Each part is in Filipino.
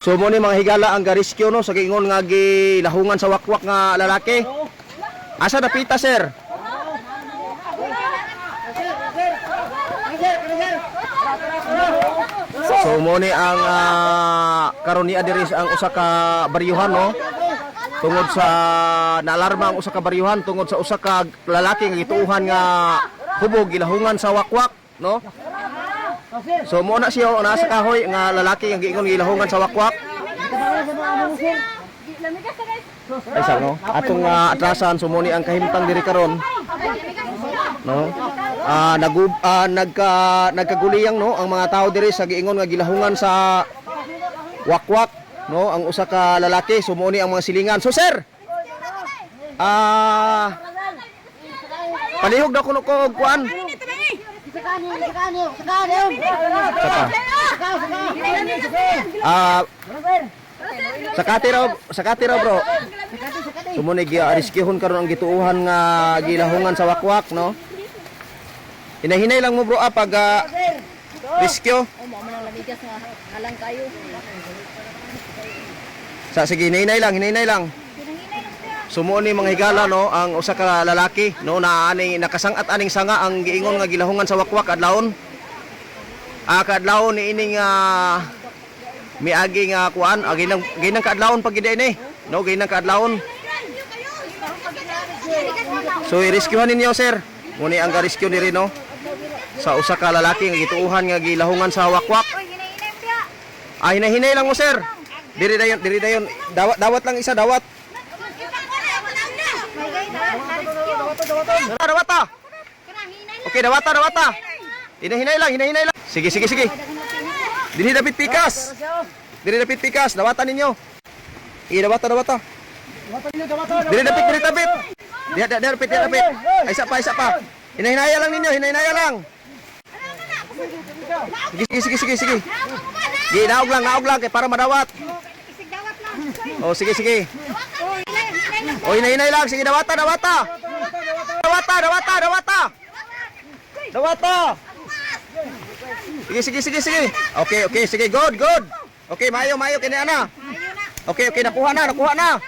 So mo ni mga higala ang gariskyo no sa giingon nga gilahungan sa wakwak nga lalaki. Asa napita sir? So mo ni ang uh, karon ni adiris ang usa ka baryuhan no. Tungod sa naalarma ang usa ka baryuhan tungod sa usa ka lalaki nga gituuhan nga hubog gilahungan sa wakwak no. So mo na siya na sa kahoy nga lalaki nga giingon gilahungan sa wakwak. Ay sa no. Atong uh, atrasan sumuni ang kahimtang diri karon no. Ah nagub ah, nagka nagkaguliyang no ang mga tao diri sa giingon nga gilahungan sa wakwak no ang usa ka lalaki sumuni ang mga silingan. So sir. Ah Palihog na kuno ko kuan. Ah Sakati raw, sakati raw bro. Sumunod gi ariskihon karon ang gituuhan nga gilahungan sa wakwak no. Hinahinay lang mo bro ah pag ah, riskyo. Sa sige hinahinay lang, hinahinay lang. Sumuon ni mga higala no ang usa ka lalaki no na ani nakasangat aning sanga ang giingon nga gilahungan sa wakwak adlawon. Ah kadlawon ni ining ah, miagi nga kuan agi nang ginang kaadlawon pag gid ni no ginang kaadlawon. So i-rescuehan ninyo sir. Muni ang ga-rescue ni no sa usa ka lalaki nga gituuhan nga gilahungan sa wakwak. Ah hinahinay lang mo sir. Diri dayon diri dayon. Dawat dawat lang isa dawat Dawat, dawat ta okay dawat ta dawat ta hinahinay lang hinahinay lang sige sige sige Dili dapat pikas. Dili dapat pikas. Dawatan ninyo. Iya dawata dawata. Dili dapat dili dapat. Dia dia dia dapat dia dapat. Ay isa pa isa pa. Hinahinaya lang ninyo, hinahinaya lang. Sige sige sige sige sige. Gi naog lang, naog lang kay para madawat. Oh sige sige. Oh hinahinay lang, sige dawata dawata. Dawata dawata dawata. Dawata. Sige, sige, sige, sige. Okay, okay, sige, good, good. Okay, mayo, mayo, kini ana. Okay, okay, nakuha na, nakuha na.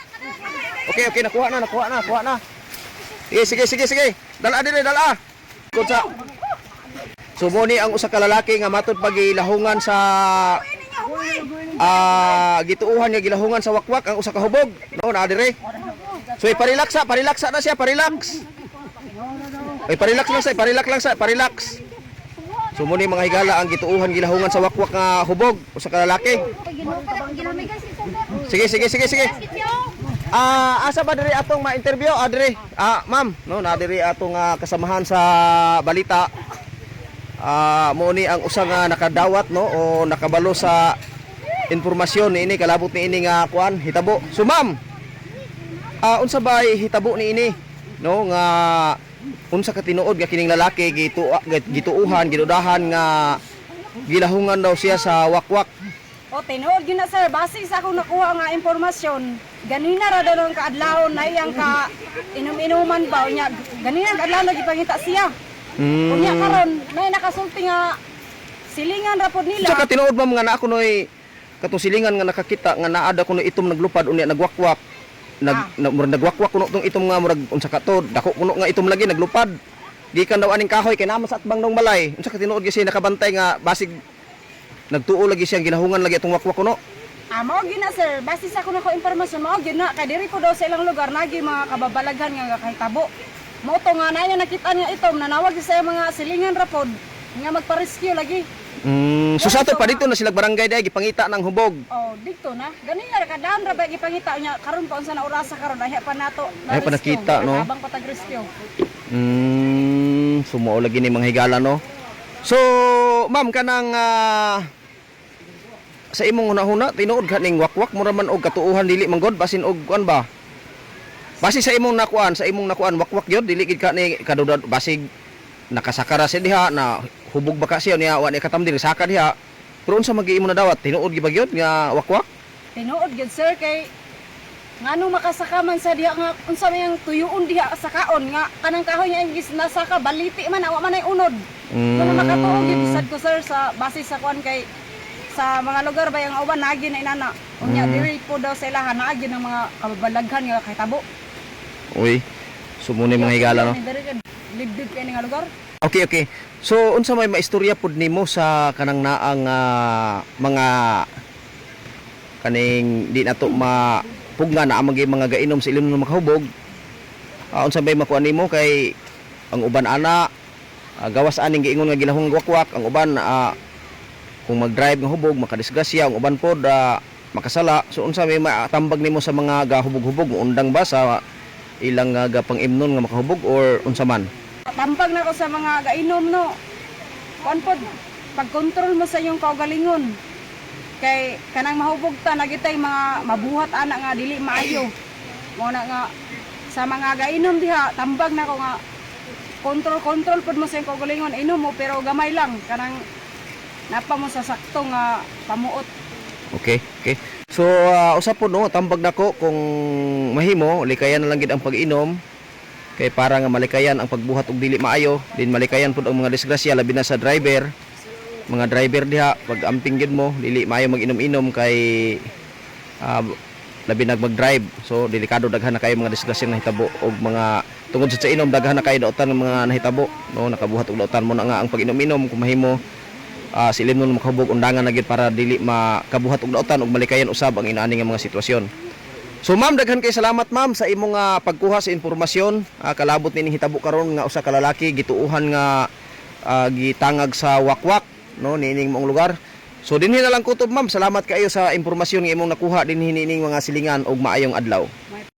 Okay, okay, nakuha na, nakuha na, nakuha na. Sige, sige, sige, sige. Dala dire, dala. Good sa. Sumuni ang usa ka lalaki nga matud pagilahungan sa ah gituuhan nga gilahungan sa wakwak ang usa ka hubog. No, na dire. So iparilaksa, parilaksa na siya, parilaks. Ay parilaks lang sa, parilaks lang sa, parilaks. Sumuni mga higala ang gituuhan gilahungan sa wakwak nga hubog usa ka lalaki. Sige sige sige sige. Ah asa ba diri atong ma-interview? Ah diri. Ah ma'am, no na diri atong ah, kasamahan sa balita. Ah mo ni ang usa nga nakadawat no o nakabalo sa informasyon ni ini kalabot ni ini nga kuan hitabo. So ma'am, ah unsa ba hitabo ni ini no nga unsa ka tinuod nga kining lalaki gitu gituuhan gidudahan nga gilahungan daw siya sa wakwak O, tinuod yun na sir, base sa akong nakuha nga impormasyon, ganina ra daw ng kaadlawon na iyang ka inum-inuman ba, unya, ganina ang kaadlawon na gipangita siya. Unya mm. karon, may nakasulti nga silingan ra pod nila. Ka tinuod ma'am nga naa kunoy katong silingan nga nakakita nga naada kuno itom naglupad unya nagwakwak nag Ah. na, murag nagwakwak kuno tong itom nga murag unsa ka to dako kuno nga itom lagi naglupad gikan daw aning kahoy kay naman sa atbang dong balay unsa ka tinuod gyud siya nakabantay nga basig nagtuo lagi siya ginahungan lagi itong wakwak kuno Ah, mao gyud na sir, base sa akong nakuha impormasyon, mao gyud na kay diri ko daw sa ilang lugar nagi mga kababalaghan nga kahitabo. Mao to nga na nakita niya itom nanawag sa mga silingan ra pod nga magpa-rescue lagi. Mm, so sa ato pa dito na sila barangay dai gipangita ng hubog Oh, dito na. Ganun ra kadaan ra ba gipangita niya karon pa unsa na orasa karon ahi pa nato. Ahi pa nakita, no? Habang patag-rescue. Mm, sumuo lagi ni mga higala no. So, ma'am kanang ah, sa imong hunahuna tinuod ka ning wakwak mo raman og katuuhan dili manggod basin og kuan ba? Basi sa imong nakuan, sa imong nakuan wakwak gyud dili gid ka ni kadudad basig nakasakara siya diha na hubog ba ka siya niya wa ni katam diri saka diha. Pero unsa magi imo na dawat tinuod gyud ba gyud nga wakwak? Tinuod gyud sir kay ngano makasakaman sa diha nga unsa may ang tuyuon diha sa kaon nga kanang kahoy niya gis nasaka baliti man awa man ay unod. Mm. Kuno makatuog gyud sad ko sir sa base sa kuan kay sa mga lugar ba yung uban nagi na inana. Unya Mm. diri po daw sa ilahan naagi ng mga kababalaghan nga kay tabo. Uy. Sumunay mga higala no. Ka libdib kay nga lugar. Okay, okay. So unsa may maistorya pud nimo sa kanang naang ah, mga kaning di nato ma pugna na amang mga gainom sa ilim ng makahubog. Ah, unsa may makuha nimo kay ang uban ana ah, gawas aning giingon nga ginahong wakwak, ang uban ah, kung mag-drive nga hubog makadisgrasya, ang uban pod ah, makasala. So unsa may matambag nimo sa mga gahubog-hubog undang ba sa ilang uh, gapang imnon nga makahubog or unsa man? Tampag na ko sa mga gainom no. Kuan pod pag-control mo sa iyong kaugalingon. Kay kanang mahubog ta nagitay mga mabuhat ana nga dili maayo. Mo na nga sa mga gainom diha tambag na ko nga control control pod mo sa iyong kaugalingon inom mo pero gamay lang kanang napa mo sa sakto nga pamuot. Okay, okay. So, uh, usap po no, tambag nako kung mahimo, likayan na lang gid ang pag-inom. Kay para nga malikayan ang pagbuhat og dili maayo, din malikayan pud ang mga disgrasya labi na sa driver. Mga driver diha pag amping gid mo, dili maayo mag-inom-inom kay ah, labi nag mag-drive. So, delikado daghan na kayo mga disgrasya na hitabo og mga tungod sa inom daghan na kayo daotan ng mga nahitabo, no, nakabuhat og daotan mo na nga ang pag-inom-inom kung mahimo uh, silim nun makahubog undangan na gid para dili makabuhat og daotan ug malikayan usab ang inaani nga mga sitwasyon. So ma'am daghan kay salamat ma'am sa imong nga pagkuha sa informasyon Ah, kalabot nining hitabo karon nga usa ka lalaki gituuhan nga ah, gitangag sa wakwak no nining mong lugar. So dinhi na lang kutob ma'am salamat kayo sa impormasyon nga imong nakuha dinhi nining mga silingan og maayong adlaw.